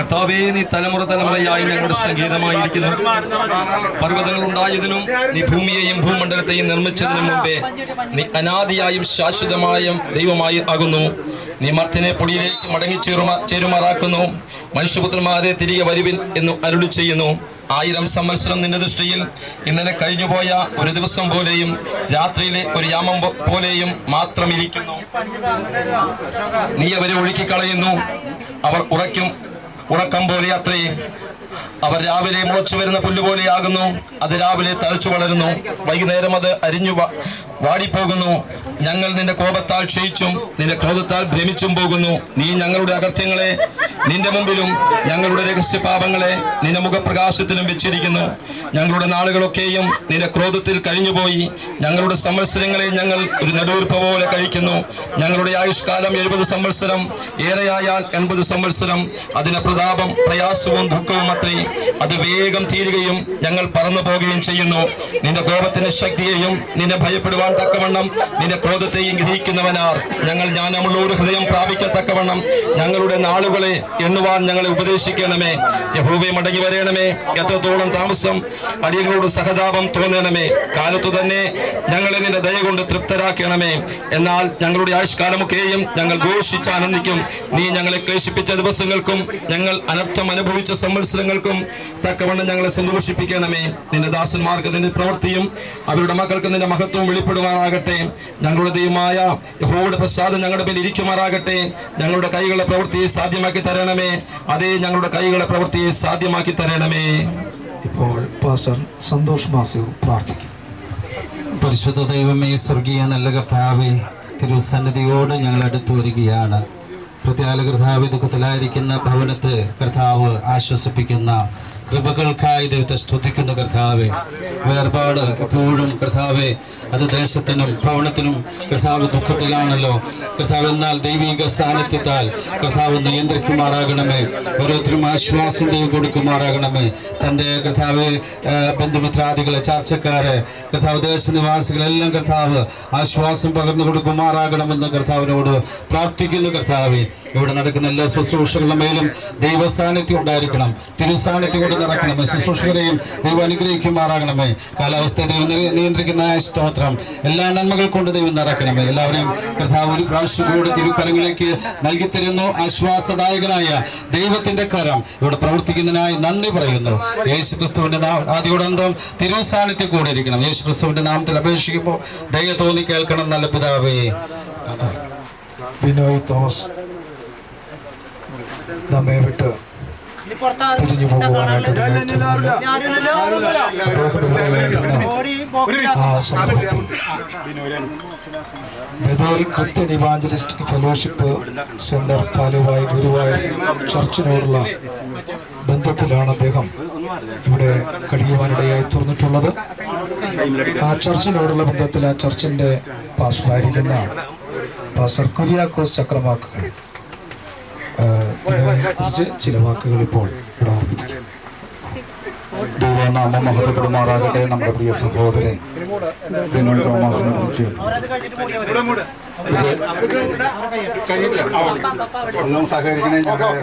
കർത്താവേ നീ തലമുറ തലമുറയായി ഞങ്ങളുടെ സംഗീതമായിരിക്കുന്നു. പർവതങ്ങൾ ഉണ്ടായതിനും നീ ഭൂമിയെയും ഭൂമണ്ഡലത്തെയും നിർമ്മിച്ചതിനു മുമ്പേ നീ അനാദിയായും ശാശ്വതമായും ദൈവമായി ആകുന്നു. നീ മർത്തിനെ പൊടിയിലേക്ക് മടങ്ങി ചേരുമാ ചേരുമാറാക്കുന്നു. മനുഷ്യപുത്രന്മാരെ തിരികെ വരുവിൻ എന്ന് അരുളി ചെയ്യുന്നു. ആയിരം സംവത്സരം നിന്റെ ദൃഷ്ടിയിൽ ഇന്നലെ കഴിഞ്ഞുപോയ ഒരു ദിവസം പോലെയും രാത്രിയിലെ ഒരു യാമം പോലെയും മാത്രം ഇരിക്കുന്നു നീ അവരെ ഒഴുക്കിക്കളയുന്നു. അവർ ഉറയ്ക്കും. ഉറക്കം പോലെ അത്രേ അവർ രാവിലെ മുളച്ചു വരുന്ന പുല്ലുപോലെയാകുന്നു അത് രാവിലെ തഴച്ചു വളരുന്നു. വൈകുന്നേരം അത് അരിഞ്ഞു വാടിപ്പോകുന്നു. ഞങ്ങൾ നിന്റെ കോപത്താൽ ക്ഷയിച്ചും നിന്റെ ക്രോധത്താൽ ഭ്രമിച്ചും പോകുന്നു. നീ ഞങ്ങളുടെ അകത്യങ്ങളെ നിന്റെ മുമ്പിലും ഞങ്ങളുടെ രഹസ്യ പാപങ്ങളെ നിന്റെ മുഖപ്രകാശത്തിലും വെച്ചിരിക്കുന്നു. ഞങ്ങളുടെ നാളുകളൊക്കെയും നിന്റെ ക്രോധത്തിൽ കഴിഞ്ഞുപോയി. ഞങ്ങളുടെ സംവത്സരങ്ങളെ ഞങ്ങൾ ഒരു നെടുവീർപ്പ പോലെ കഴിക്കുന്നു. ഞങ്ങളുടെ ആയുഷ്കാലം എഴുപത് സംവത്സരം ഏറെയായാൽ എൺപത് സംവത്സരം. അതിന് പ്രതാപം പ്രയാസവും ദുഃഖവും അത്രേ. അത് വേഗം തീരുകയും ഞങ്ങൾ പറന്നു പോവുകയും ചെയ്യുന്നു. നിന്റെ കോപത്തിന്റെ ശക്തിയെയും നിന്നെ ഭയപ്പെടുവാൻ തക്കവണ്ണം നിന്റെ ക്രോധത്തെയും ഗ്രഹിക്കുന്നവനാർ. ഞങ്ങൾ ജ്ഞാനമുള്ള ഒരു ഹൃദയം പ്രാപിക്കത്തക്കവണ്ണം ഞങ്ങളുടെ നാളുകളെ എണ്ണുവാൻ ഞങ്ങളെ ഉപദേശിക്കണമേ. യഹോവെ മടങ്ങി വരയണമേ. എത്രത്തോളം താമസം അടിയങ്ങളോട് സഹതാപം തോന്നണമേ. കാലത്തു തന്നെ ഞങ്ങളെ നിന്റെ ദയ കൊണ്ട് തൃപ്തരാക്കണമേ. എന്നാൽ ഞങ്ങളുടെ ആയുഷ്കാലമൊക്കെയും ഞങ്ങൾ ഘോഷിച്ച് ആനന്ദിക്കും നീ ഞങ്ങളെ ക്ലേശിപ്പിച്ച ദിവസങ്ങൾക്കും ഞങ്ങൾ അനർത്ഥം അനുഭവിച്ച സംവത്സരങ്ങൾക്കും തക്കവണ്ണം ഞങ്ങളെ സന്തോഷിപ്പിക്കണമേ. നിന്റെ ദാസന്മാർക്ക് നിന്റെ പ്രവൃത്തിയും അവരുടെ മക്കൾക്ക് നിന്റെ മഹത്വവും വെളിപ്പെടുമാറാകട്ടെ. ഞങ്ങളുടെ ദൈവമായ യഹോവയുടെ പ്രസാദം ഞങ്ങളുടെ മേൽ ഇരിക്കുമാറാകട്ടെ. ഞങ്ങളുടെ കൈകളുടെ പ്രവൃത്തിയെ സാധ്യമാക്കി തരണമേ. അതേ ഞങ്ങളുടെ കൈകളെ പ്രവൃത്തിയെ സാധ്യമാക്കി തരണമേ. ഇപ്പോൾ പാസ്റ്റർ സന്തോഷ് മാസു പ്രാർത്ഥിക്കും. പരിശുദ്ധ ദൈവമേ സ്വർഗീയ നല്ല കർത്താവെ തിരുസന്നിധിയോട് ഞങ്ങൾ അടുത്തു വരികയാണ്. പ്രത്യാല കർത്താവ് ദുഃഖത്തിലായിരിക്കുന്ന ഭവനത്തെ കർത്താവ് ആശ്വസിപ്പിക്കുന്ന കൃപകൾക്കായി ദൈവത്തെ സ്തുതിക്കുന്ന കർത്താവെ. വേർപാട് എപ്പോഴും കർത്താവെ അത് ദേശത്തിനും ഭവനത്തിനും കർത്താവ് ദുഃഖത്തിലാണല്ലോ. കർത്താവ് എന്നാൽ ദൈവിക സാന്നിധ്യത്താൽ കർത്താവ് നിയന്ത്രിക്കുമാറാകണമേ. ഓരോരുത്തരും ആശ്വാസം ദൈവം കൊടുക്കുമാറാകണമേ. തന്റെ കർത്താവ് ബന്ധുമിത്രാദികളെ ചർച്ചക്കാരെ കർത്താവ് ദേശനിവാസികളെല്ലാം കർത്താവ് ആശ്വാസം പകർന്നു കൊടുക്കുമാറാകണമെന്ന് കർത്താവിനോട് പ്രാർത്ഥിക്കുന്നു കർത്താവെ. ഇവിടെ നടക്കുന്ന എല്ലാ ശുശ്രൂഷകളുടെ മേലും ദൈവസാന്നിധ്യം ഉണ്ടായിരിക്കണം. തിരുസാന്നിധ്യം കൊണ്ട് നടക്കണമേ. ശുശ്രൂഷകരെയും ദൈവം അനുഗ്രഹിക്കുമാറാകണമേ. കാലാവസ്ഥ ദൈവം നിയന്ത്രിക്കുന്ന ആ സ്തോത്രം എല്ലാ നന്മകൾ കൊണ്ട് ദൈവം നിറക്കണമേ എല്ലാവരെയും കർത്താവ് ഒരു പ്രാവശ്യം കൂടി തിരുക്കരങ്ങളിലേക്ക് നൽകി തരുന്നു. ആശ്വാസദായകനായ ദൈവത്തിന്റെ കരം ഇവിടെ പ്രവർത്തിക്കുന്നതിനായി നന്ദി പറയുന്നു. യേശു ക്രിസ്തുവിന്റെ ആദ്യോടന്തം തിരുസാന്നിധ്യം കൂടെ ഇരിക്കണം യേശു ക്രിസ്തുവിന്റെ നാമത്തിൽ അപേക്ഷിക്കുമ്പോൾ ദയ തോന്നി കേൾക്കണം നല്ല പിതാവേ. ബിനോയ് തോമസ്. നമ്മെ വിട്ട് ഇവിടെയായിരുന്ന Bethel Christian evangelist fellowship centre Paluvai Guruvayur ചർച്ചിനോടുള്ള ബന്ധത്തിലാണ് അദ്ദേഹം ഇവിടെ കഴിയുവാനിടയായി തീർന്നിട്ടുള്ളത്. ആ ചർച്ചിനോടുള്ള ബന്ധത്തിൽ ആ ചർച്ചിന്റെ പാസ്റ്ററായിരിക്കുന്ന പാസ്റ്റർ കുര്യാക്കോസ് ചക്രവാക്കുകൾ കുറിച്ച് ചില വാക്കുകൾ ഇപ്പോൾ ഇവിടെ ഓർമ്മിപ്പിക്കും ദൈവനാമം മഹത്വപ്പെടുമാറാകട്ടെ നമ്മുടെ പ്രിയ സഹോദരൻ ബിനോയ് തോമസിനെ കുറിച്ച് സഹകരിക്കണേ ഞങ്ങളുടെ